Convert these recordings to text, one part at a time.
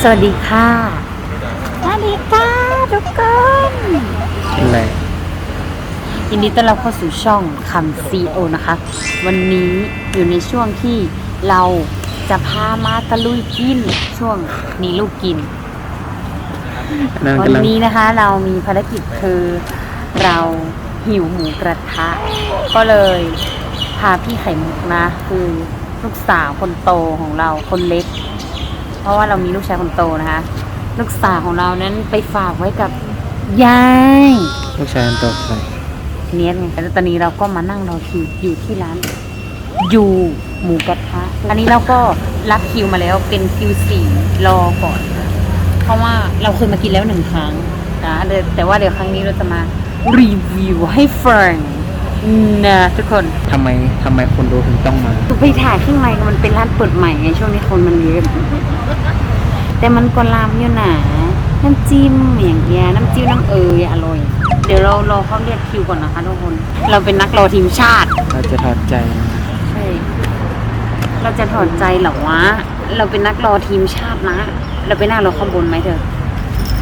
สวัสดีค่ะ สวัสดีค่ะทุกคน เป็นไรยินดีต้อนรับเข้าสู่ช่องคำซีโอนะคะ วันนี้อยู่ในช่วงที่เราจะพามาตะลุยกินช่วงนี้ลูกกิน นั่นวันกำลังนี้นะคะเรามีภารกิจคือเราหิวหมูกระทะ ก็เลยพาพี่ไข่มุกนะ คือลูกสาวคนโตของเราคนเล็ก เพราะว่าเรามีลูกชายคนโตนะคะ ลูกสาวของเรานั้นไปฝากไว้กับยายลูกชายอันโตไปเนี้ยไงแล้วตอนนี้เราก็มานั่งรอคิวอยู่ที่ร้านยูหมูกระทะอันนี้เราก็รับคิวมาแล้วเป็นคิวสี่รอก่อน เพราะว่าเราเคยมากินแล้วหนึ่งครั้งนะเดี๋ยวแต่ว่าเดี๋ยวครั้งนี้เราจะมารีวิวให้ฟัง นะทุกคนทำไมทำไมคนดูถึงต้องมาไปถ่ายข้างในมันเป็นร้านเปิดใหม่ไงช่วงนี้คนมันเยอะแต่มันก็ลามอยู่นะน้ำจิ้มอย่างเงี้ยน้ำจิ้มน้ำเอยอร่อย เดี๋ยวเรารอเขาเรียกคิวก่อนนะคะทุกคน เราเป็นนักรอทีมชาติเราจะถอดใจใช่เราจะถอดใจเหรอวะเราเป็นนักรอทีมชาตินะ เราไปนั่งรอข้างบนไหมเธอ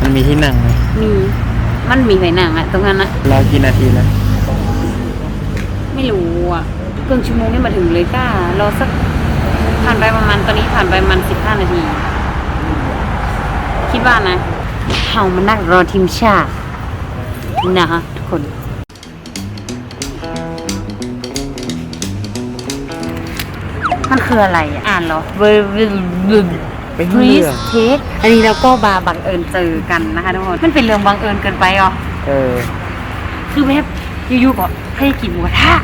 มันมีที่นั่งไหมมี มันมีไฟหนังอะตรงนั้นอะรอกี่นาทีแล้ว ไม่รู้อะครึ่งชั่วโมงนี่มาถึงเลยก้ารอสักผ่านไปประมาณตอนนี้ผ่านไปประมาณสิบห้านาทีคิดว่านะเฮามานั่งรอทีมชาตินะคะทุกคนมันคืออะไรอะอ่านเหรอเวอร์ไปพรีเรื่สองเทคอันนี้เราก็บาบังเอิญเจอกันนะคะทุกคน มันเป็นเรื่องบังเอิญเกินไปอะเออ คือแบบ อยู่ๆก็ให้กินหมูกระทะ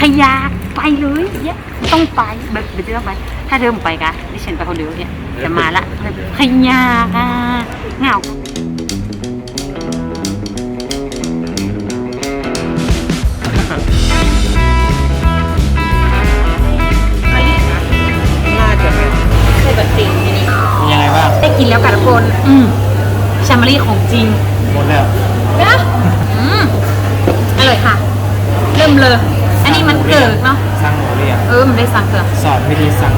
ขยากไปเลยเนี่ยต้องไปแบบเดี๋ยวจะต้องไป ถ้าเดิมไปกะดิฉันไปคนเดียวเนี่ยจะมาละขยากอะเหงาน่าจะเป็นเคยแบบติ่งนี่มียังไงบ้างได้กินแล้วกันทุกคน อืมชามารีของจริง หมดแล้วนะ อืมอร่อยค่ะ เริ่มเลย อันนี้มันเกิดเนาะสั่งหมูเรียงเออมันได้สั่งเกิดสอนวิธีสั่ง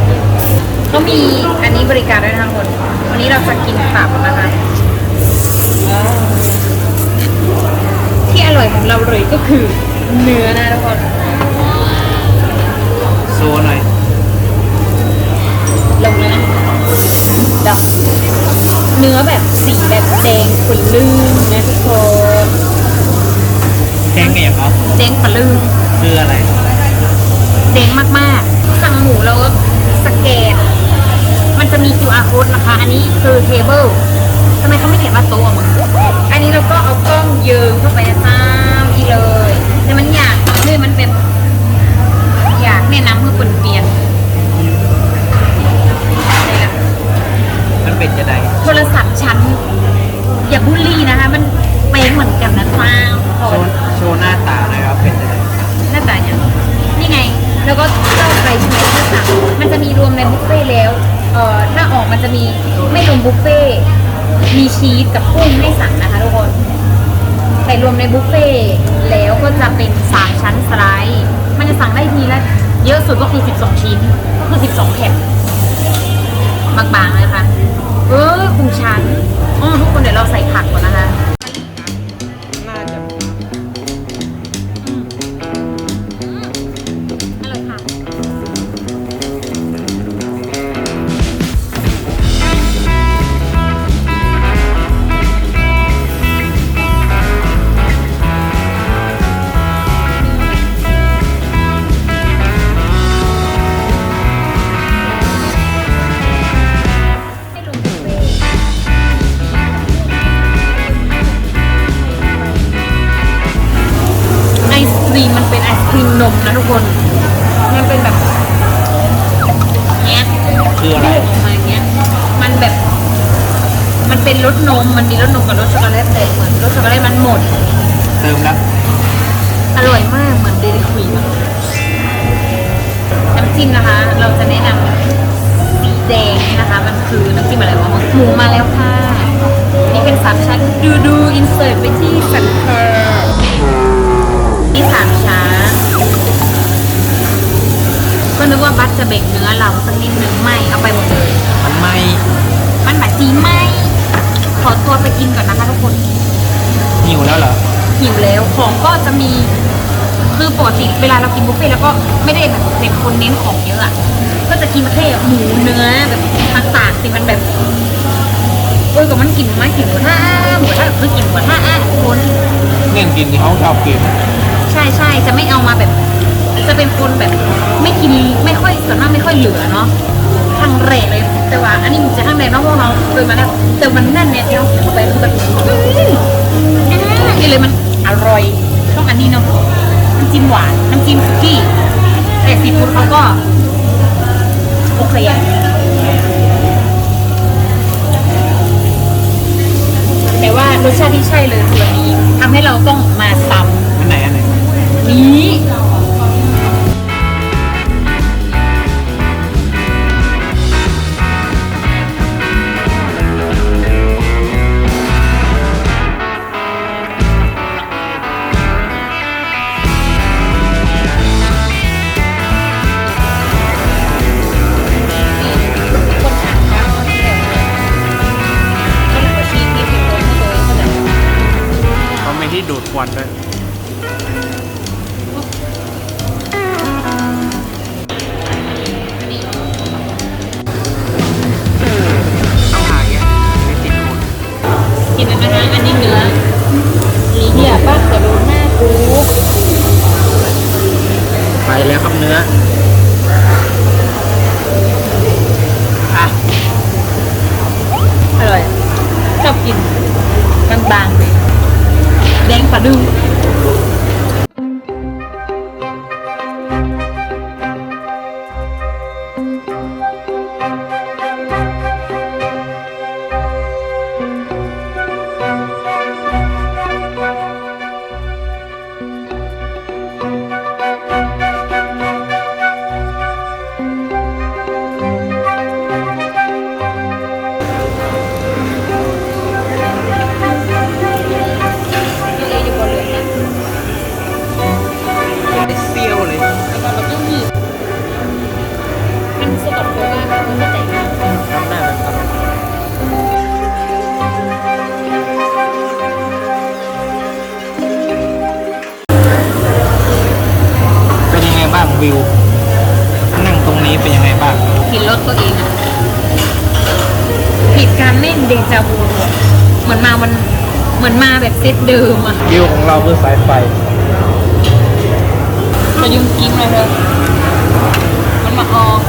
ก็มีอันนี้บริการด้วยนะคะทุกคนวันนี้เราจะกินตับนะคะที่อร่อยของเราเลยก็คือเนื้อนะทุกคนโซหน่อยลงเลยนะดอกเนื้อแบบสีแบบแดงขุ่นลื่นนะทุกคน แห้งอย่างเขาแดงขุ่นลื่นคืออะไรเด้งมากๆ สั่งหมูแล้วก็สแกน มันจะมี QR code นะคะ อันนี้คือเทเบิลทำไมเขาไม่เขียนว่าโต๊ะอะมึงอันนี้เราก็เอากล้องเยิงเข้าไปนะซ้ำอีเลย แต่มันอยากเลยมันเป็น อยากแนะนำเพื่อคนเปลี่ยนอะไรล่ะ มันเป็นจะได โทรศัพท์ฉัน อย่าบูลลี่นะคะ มันเป๊งเหมือนกันนะซ้ำ โชว์โชว์หน้าตาหนะครับเป็นจะได หน้าตาอย่างนี่ไง แล้วาไปใช่ไหมก็สั่งมันจะมีรวมในบุฟเฟ่แล้วเอ่อถ้าออกมันจะมีไม่รวมบุฟเฟ่มีชีสกับกุ้งให้สั่งนะคะทุกคนแต่รวมในบุฟเฟ่แล้วก็จะเป็นสามชั้นสไลด์มันจะสั่งได้ทีละเยอะสุดก็คือ 12 ชิ้น ก็คือ 12แผ่นบางๆเลยค่ะเออคุงชั้นอ๋อทุกคนเดี๋ยวเราใส่ผักก่อนนะคะ นมนะทุกคน มันเป็นแบบเนี้ยคืออะไรลูกออกมาอย่างเงี้ย มันแบบ มันเป็นรสนม มันมีรสนมกับรสช็อกโกแลตแต่เหมือนรสช็อกโกแลตมันหมด เติมแล้วอร่อยมากเหมือนเดลิควีมน้ำจิ้มนะคะ เราจะแนะนำสีแดงนี่นะคะ มันคือน้ำจิ้มอะไรวะหมูมาแล้วค่ะ จะเบรกเนื้อเราสักนิดนึงไม่เอาไปหมดเลย มันไม่มันแบบจีไหมกินก่อนนะคะทุกคนหิวแล้วเหรอหิวแล้วของก็จะมี คือปกติเวลาเรากินบุฟเฟ่ต์แล้วก็ไม่ได้แบบเป็นคนเน้นของเยอะอะก็จะกินแค่หมูเนื้อแบบต่างๆสิมันแบบเออกับมันกินมากินหมูท่าหมูท่าคือกินหมูท่าอะคนเนี่ยกินที่เขาชอบกิน ใช่ใช่จะไม่เอามาแบบ จะเป็นคนแบบไม่กินไม่ค่อยส่วนมากไม่ค่อยเหลือเนาะทางแรกเลย แต่ว่าอันนี้มันจะทางแรกเนาะเพราะเราเคยมาแล้วแต่มันแน่นเนี่ยที่เราเสียเข้าไปคือแบบอื้ออื้อนี่เลยมันอร่อยต้องอันนี้เนาะน้ำจิ้มหวานน้ำจิ้มสุกี้แต่ซีฟู้ดเขาก็โอเคอะแต่ว่ารสชาติที่ใช่เลยคืออันนี้ทำให้เราต้องมาซ้ำอันไหนอันไหนนี้คน ที่ดูดควันด้วยต้องหายไม่ตินกินนไหมคะอันนี้เนื้อลีเดียป้าขอดูหน้ากูไปแล้วครับเนื้ออะอร่อย ชอบกินบางๆ แดง วิว นั่งตรงนี้เป็นยังไงบ้างกินรถตัวเองอะผิดการเล่นเดจาวูเหมือนมามันเหมือนมาแบบเซตเดิมอะวิวของเราคือสายไฟจะยุ่งกิ้งเลยเถอะมันมาออก